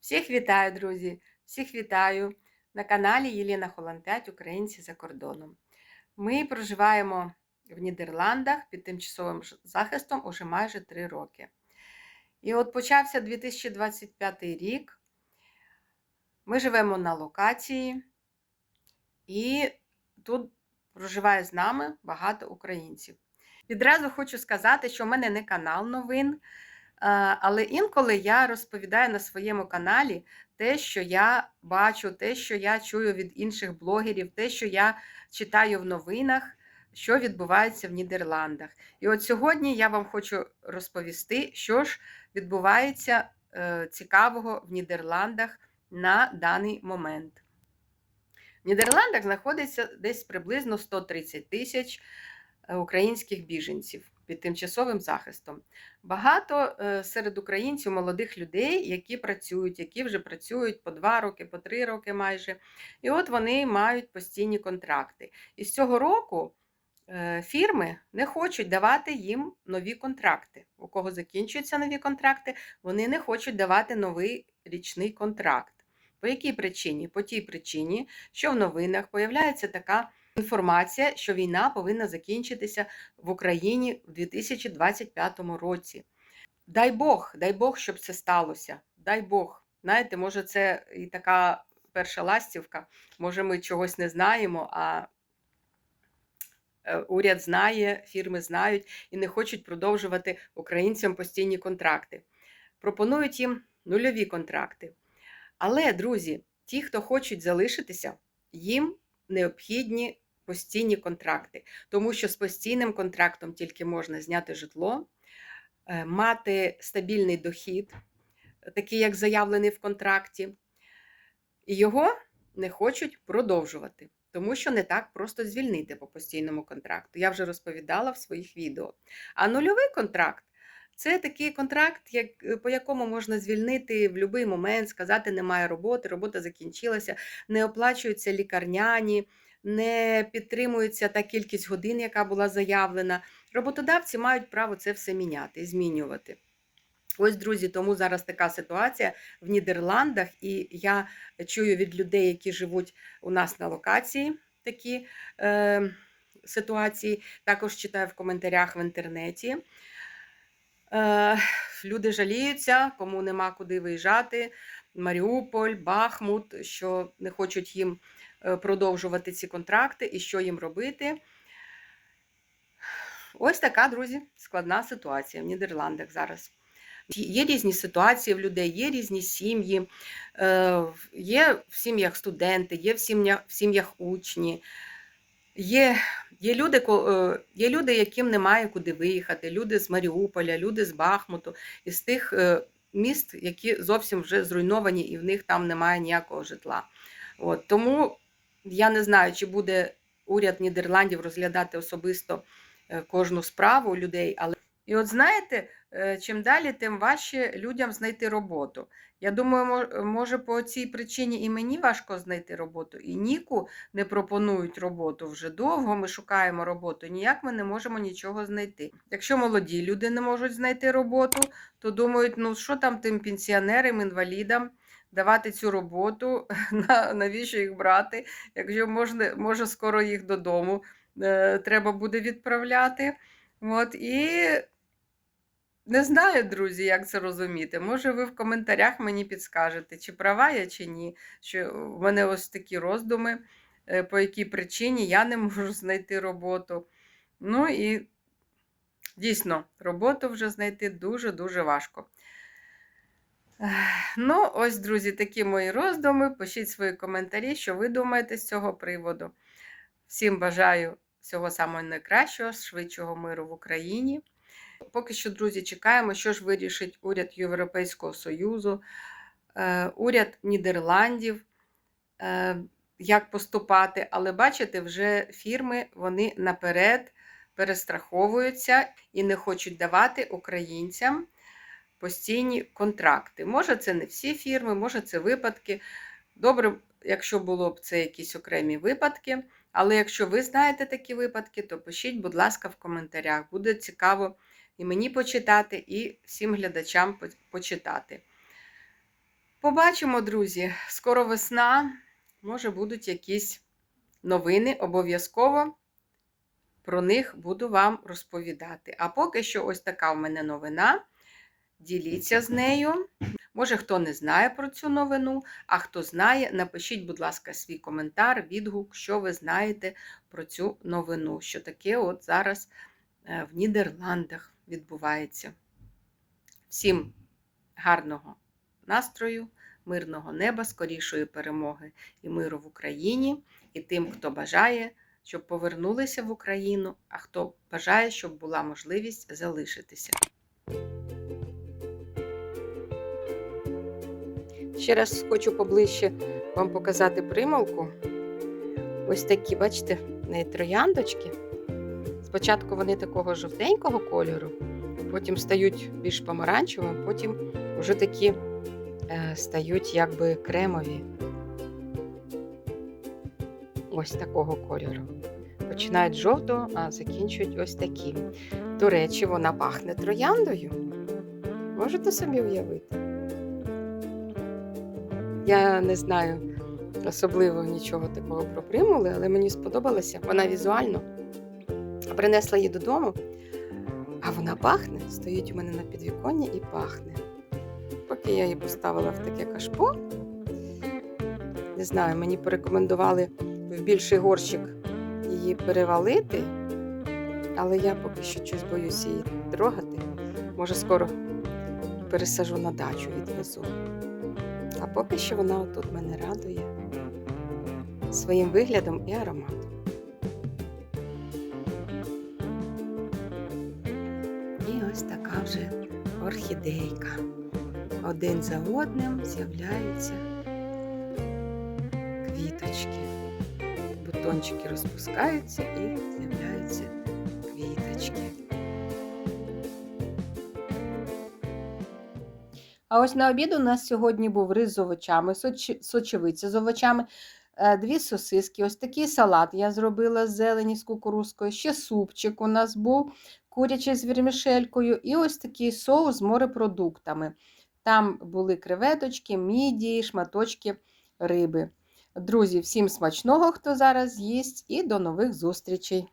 Всіх вітаю, друзі! Всіх вітаю на каналі Єлена Холланд 5 Українці за кордоном. Ми проживаємо в Нідерландах під тимчасовим захистом уже майже 3 роки. І от почався 2025 рік. Ми живемо на локації, і тут проживає з нами багато українців. Відразу хочу сказати, що в мене не канал новин. А, Але інколи я розповідаю на своєму каналі те, що я бачу, те, що я чую від інших блогерів, те, що я читаю в новинах, що відбувається в Нідерландах. І от сьогодні я вам хочу розповісти, що ж відбувається е, цікавого в Нідерландах на даний момент. В Нідерландах знаходиться десь приблизно 130 тисяч е, українських біженців під тимчасовим захистом. Багато е, серед українців молодих людей, які працюють, які вже працюють по два роки, по три роки майже. І от вони мають постійні контракти. І з цього року е, фірми не хочуть давати їм нові контракти. У кого закінчуються нові контракти, вони не хочуть давати новий річний контракт. По якій причині? По тій причині, що в новинах появляється така інформація, що війна повинна закінчитися в Україні в 2025 році. Дай Бог, дай Бог, щоб це сталося. Дай Бог. Знаєте, може, це і така перша ластівка. Може, ми чогось не знаємо, а е, уряд знає, фірми знають і не хочуть продовжувати українцям постійні контракти. Пропонують їм нульові контракти. Але, друзі, ті, хто хочуть залишитися, їм необхідні постійні контракти, тому що з постійним контрактом тільки можна зняти житло, е, мати стабільний дохід, такий, як заявлений в контракті, і його не хочуть продовжувати, тому що не так просто звільнити по постійному контракту. Я вже розповідала в своїх відео. А нульовий контракт це такий контракт, як, е, по якому можна звільнити в будь-який момент, сказати, немає роботи, робота закінчилася, не оплачуються лікарняні, не підтримується та кількість годин, яка була заявлена. Роботодавці мають право це все міняти змінювати. Ось, друзі, тому зараз така ситуація в Нідерландах, і я чую від людей, які живуть у нас на локації такі е, ситуації. Також читаю в коментарях в інтернеті. Е, люди жаліються, кому нема куди виїжджати. Маріуполь, Бахмут, що не хочуть їм продовжувати ці контракти і що їм робити. Ось така, друзі, складна ситуація в Нідерландах зараз. Є різні ситуації в людей, є різні сім'ї, е, є в сім'ях студенти, є в сім'ях, в сім'ях учні. Є, є, люди, е, є люди, яким немає куди виїхати, люди з Маріуполя, люди з Бахмуту, із тих е, міст, які зовсім вже зруйновані, і в них там немає ніякого житла. От, тому я не знаю, чи буде уряд Нідерландів розглядати особисто е, кожну справу людей, але і от знаєте, е, чим далі, тим важче людям знайти роботу. Я думаю, мо- може по цій причині і мені важко знайти роботу, і Ніку не пропонують роботу вже довго. Ми шукаємо роботу. Ніяк ми не можемо нічого знайти. Якщо молоді люди не можуть знайти роботу, то думають, ну що там тим пенсіонерам, інвалідам давати цю роботу, навіщо їх брати, якщо можна, може скоро їх додому е, треба буде відправляти. От, і не знаю, друзі, як це розуміти. Може, ви в коментарях мені підскажете, чи права я, чи ні. Що в мене ось такі роздуми, е, по якій причині я не можу знайти роботу. Ну і дійсно, роботу вже знайти дуже-дуже важко. Ну, ось, друзі, такі мої роздуми. Пишіть свої коментарі, що ви думаєте з цього приводу. Всім бажаю всього самого найкращого, швидшого миру в Україні. Поки що, друзі, чекаємо, що ж вирішить уряд Європейського Союзу, е, уряд Нідерландів, е, як поступати. Але бачите, вже фірми вони наперед перестраховуються і не хочуть давати українцям постійні контракти. Може, це не всі фірми, може, це випадки. Добре, якщо було б це якісь окремі випадки. Але якщо ви знаєте такі випадки, то пишіть, будь ласка, в коментарях. Буде цікаво і мені почитати, і всім глядачам почитати. Побачимо, друзі. Скоро весна. Може, будуть якісь новини. Обов'язково про них буду вам розповідати. А поки що, ось така в мене новина. Діліться з нею. Може, хто не знає про цю новину, а хто знає, напишіть, будь ласка, свій коментар, відгук, що ви знаєте про цю новину, що таке от зараз е, в Нідерландах відбувається. Всім гарного настрою, мирного неба, скорішої перемоги і миру в Україні, і тим, хто бажає, щоб повернулися в Україну, а хто бажає, щоб була можливість залишитися. Ще раз хочу поближче вам показати прималку. Ось такі, бачите, в неї трояндочки. Спочатку вони такого жовтенького кольору, потім стають більш помаранчевими, потім вже такі е, стають якби кремові. Ось такого кольору. Починають жовтого, а закінчують ось таким. До речі, вона пахне трояндою. Можете собі уявити? Я не знаю особливо нічого такого про примули, але мені сподобалося. Вона візуально принесла її додому, а вона пахне, стоїть у мене на підвіконні і пахне. Поки я її поставила в таке кашпо, не знаю, мені порекомендували в більший горщик її перевалити, але я поки що щось боюся її трогати. Може, скоро пересажу на дачу, відвезу. А поки що вона отут мене радує своїм виглядом і ароматом. І ось така вже орхідейка. Один за одним з'являються квіточки. Бутончики розпускаються і з'являються квіточки. А ось на обід у нас сьогодні був рис з овочами, соч- сочевиця з овочами, е, дві сосиски, ось такий салат я зробила з зелені з кукурузкою, ще супчик у нас був, курячий з вермішелькою, і ось такий соус з морепродуктами. Там були креветочки, мідії, шматочки риби. Друзі, всім смачного, хто зараз їсть, і до нових зустрічей!